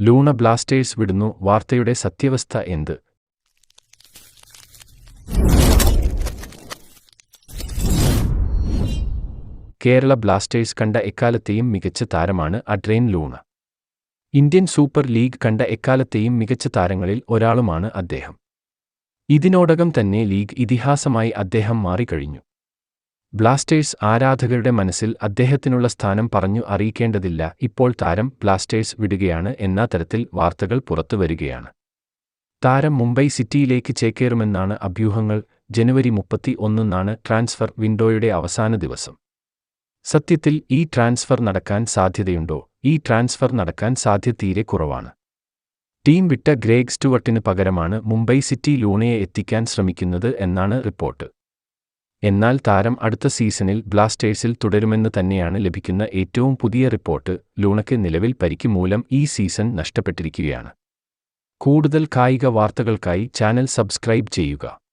Luna Blasters വിടുന്നു. വാർത്തയുടെ സത്യാവസ്ഥ എന്ത്? കേരള ബ്ലാസ്റ്റേഴ്സ് കണ്ട എക്കാലത്തെയും മികച്ച താരമാണ് Adrian Luna. Indian Super League കണ്ട എക്കാലത്തെയും മികച്ച താരങ്ങളിൽ ഒരാളുമാണ് അദ്ദേഹം. ഇതിനോടകം തന്നെ ലീഗ് ഇതിഹാസമായി അദ്ദേഹം മാറിക്കഴിഞ്ഞു. ബ്ലാസ്റ്റേഴ്സ് ആരാധകരുടെ മനസ്സിൽ അദ്ദേഹത്തിനുള്ള സ്ഥാനം പറഞ്ഞു അറിയിക്കേണ്ടതില്ല. ഇപ്പോൾ താരം ബ്ലാസ്റ്റേഴ്സ് വിടുകയാണ് എന്ന തരത്തിൽ വാർത്തകൾ പുറത്തുവരികയാണ് താരം മുംബൈ സിറ്റിയിലേക്ക് ചേക്കേറുമെന്നാണ് അഭ്യൂഹങ്ങൾ. ജനുവരി മുപ്പത്തി ഒന്നിനാണ് ട്രാൻസ്ഫർ വിൻഡോയുടെ അവസാന ദിവസം. സത്യത്തിൽ ഈ ട്രാൻസ്ഫർ നടക്കാൻ സാധ്യതയുണ്ടോ? ഈ ട്രാൻസ്ഫർ നടക്കാൻ സാധ്യത തീരെ കുറവാണ്. ടീം വിട്ട ഗ്രേഗ് സ്റ്റുവർട്ടിന് പകരമാണ് മുംബൈ സിറ്റി ലൂണയെ എത്തിക്കാൻ ശ്രമിക്കുന്നത് എന്നാണ് റിപ്പോർട്ട്. എന്നാൽ താരം അടുത്ത സീസണിൽ ബ്ലാസ്റ്റേഴ്സിൽ തുടരുമെന്ന് തന്നെയാണ് ലഭിക്കുന്ന ഏറ്റവും പുതിയ റിപ്പോർട്ട് ലൂണയ്ക്ക് നിലവിൽ പരിക്ക് മൂലം ഈ സീസൺ നഷ്ടപ്പെട്ടിരിക്കുകയാണ്. കൂടുതൽ കായിക വാർത്തകൾക്കായി ചാനൽ സബ്സ്ക്രൈബ് ചെയ്യുക.